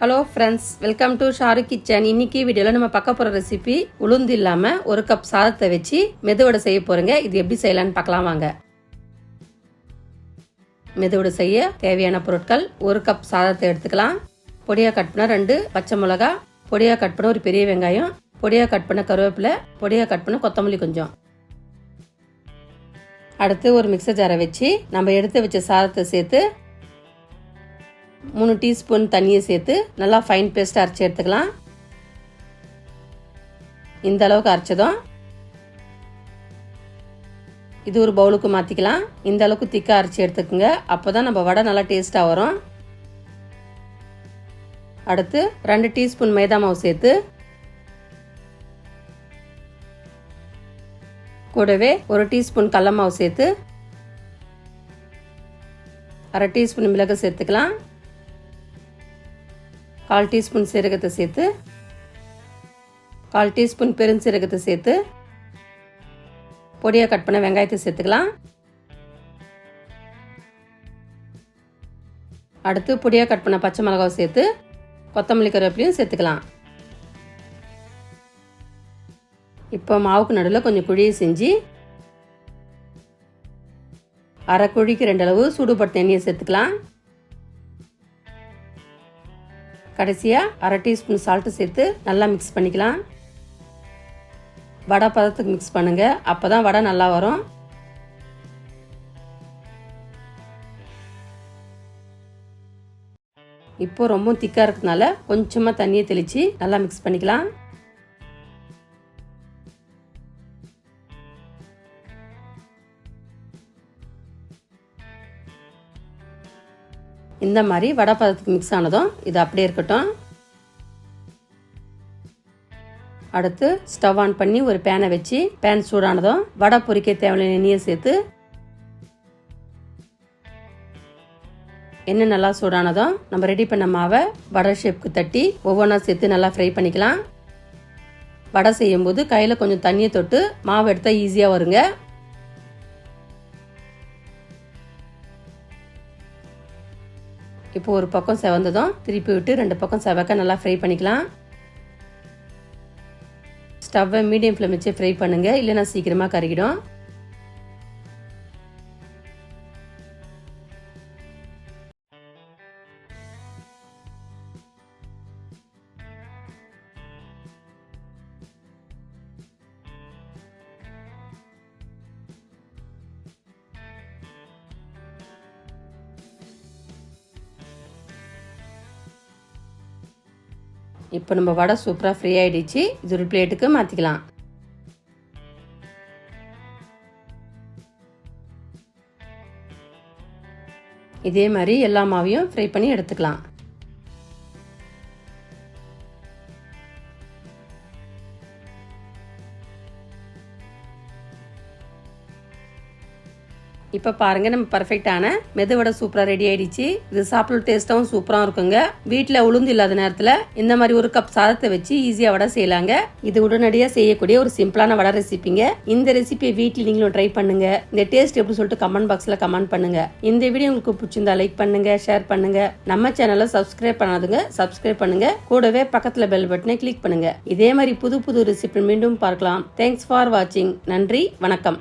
Hello friends welcome to Sharu kitchen இன்னைக்கு வீடியோவில் நம்ம பார்க்க போகிற ரெசிபி உளுந்து இல்லாமல் ஒரு கப் சாதத்தை வச்சு மெதுவடை செய்ய போகிறோங்க இது எப்படி செய்யலான்னு பார்க்கலாம் வாங்க. மெதுவடை செய்ய தேவையான பொருட்கள் ஒரு கப் சாதத்தை எடுத்துக்கலாம். பொடியாக கட் பண்ண ரெண்டு பச்சை மிளகா பொடியாக கட் பண்ண ஒரு பெரிய வெங்காயம் பொடியாக கட் பண்ண கருவேப்பிலை பொடியாக கட் பண்ண கொத்தமல்லி கொஞ்சம். அடுத்து ஒரு மிக்சர் ஜாரை வச்சு நம்ம எடுத்து வச்ச சாதத்தை சேர்த்து மூணு டீஸ்பூன் தண்ணியை சேர்த்து நல்லா ஃபைன் பேஸ்ட் அரைச்சி எடுத்துக்கலாம். இந்த அளவுக்கு அரைச்சதும். இது ஒரு பவுலுக்கு மாற்றிக்கலாம் இந்த அளவுக்கு திக்காக அரைச்சி எடுத்துக்கோங்க. அப்போ தான் நம்ம வடை நல்லா டேஸ்ட்டாக வரும். அடுத்து ரெண்டு டீஸ்பூன் மைதா மாவு சேர்த்து கூடவே ஒரு டீஸ்பூன் கடல மாவு சேர்த்து அரை டீஸ்பூன் மிளகு சேர்த்துக்கலாம். கால் டீஸ்பூன் சீரகத்தை சேர்த்து கால் டீஸ்பூன் பெருஞ்சீரகத்தை சேர்த்து பொடியாக கட் பண்ண வெங்காயத்தை சேர்த்துக்கலாம். அடுத்து பொடியாக கட் பண்ண பச்சை மிளகாவை சேர்த்து கொத்தமல்லி கருவேப்பிலையும் சேர்த்துக்கலாம். இப்போ மாவுக்கு நடுவில் கொஞ்சம் குழியை செஞ்சு அரை குழிக்கு ரெண்டளவு அளவு சூடுபட்ட எண்ணெயை சேர்த்துக்கலாம். கடைசியாக அரை டீஸ்பூன் சால்ட்டு சேர்த்து நல்லா மிக்ஸ் பண்ணிக்கலாம். வடை பதத்துக்கு மிக்ஸ் பண்ணுங்கள் அப்போ தான் வடை நல்லா வரும். இப்போ ரொம்ப திக்காக இருக்கிறதுனால கொஞ்சமாக தண்ணியை தெளித்து நல்லா மிக்ஸ் பண்ணிக்கலாம். இந்த மாதிரி வடை பதத்துக்கு மிக்ஸ் ஆனதும் இது அப்படியே இருக்கட்டும். அடுத்து ஸ்டவ் ஆன் பண்ணி ஒரு பேனை வச்சு பேன் சூடானதும் வடை பொரிக்க தேவையான எண்ணெயை சேர்த்து எண்ணெய் நல்லா சூடானதும் நம்ம ரெடி பண்ண மாவை வடை ஷேப்க்கு தட்டி ஒவ்வொன்றா சேர்த்து நல்லா ஃப்ரை பண்ணிக்கலாம். வடை செய்யும்போது கையில் கொஞ்சம் தண்ணியை தொட்டு மாவு எடுத்தால் ஈஸியாக வருங்க. இப்போ ஒரு பக்கம் செவந்ததும் திருப்பி விட்டு ரெண்டு பக்கம் செவக்க நல்லா ஃப்ரை பண்ணிக்கலாம். ஸ்டவ்வை மீடியம் ஃப்ளேம் வச்சு ஃப்ரை பண்ணுங்கள் இல்லைன்னா சீக்கிரமாக கருகிடும். இப்போ நம்ம வடை சூப்பராக ஃப்ரீ ஆகிடுச்சு இது ஒரு பிளேட்டுக்கு மாற்றிக்கலாம் இதே மாதிரி எல்லா மாவையும் ஃப்ரை பண்ணி எடுத்துக்கலாம். இப்போ பாருங்க நம்ம பர்ஃபெக்டான மெதுவடை சூப்பராக ரெடி ஆயிடுச்சு. இது சாப்பிட டேஸ்ட்டாகவும் சூப்பராக இருக்குங்க. வீட்டில் உளுந்து இல்லாத நேரத்தில் இந்த மாதிரி ஒரு கப் சாதத்தை வச்சு ஈஸியாக வடை செய்யலாங்க. இது உடனடியாக செய்யக்கூடிய ஒரு சிம்பிளான வடை ரெசிபிங்க இந்த ரெசிபியை வீட்டில் நீங்களும் ட்ரை பண்ணுங்க. இந்த டேஸ்ட் எப்படி சொல்லிட்டு கமெண்ட் பாக்ஸில் கமெண்ட் பண்ணுங்க. இந்த வீடியோ உங்களுக்கு பிடிச்சிருந்தா லைக் பண்ணுங்க ஷேர் பண்ணுங்க. நம்ம சேனலை சப்ஸ்கிரைப் பண்ணாதுங்க சப்ஸ்கிரைப் பண்ணுங்க. கூடவே பக்கத்தில் பெல் பட்டனை கிளிக் பண்ணுங்க. இதே மாதிரி புது புது ரெசிபி மீண்டும் பார்க்கலாம். தேங்க்ஸ் ஃபார் வாட்சிங் நன்றி வணக்கம்.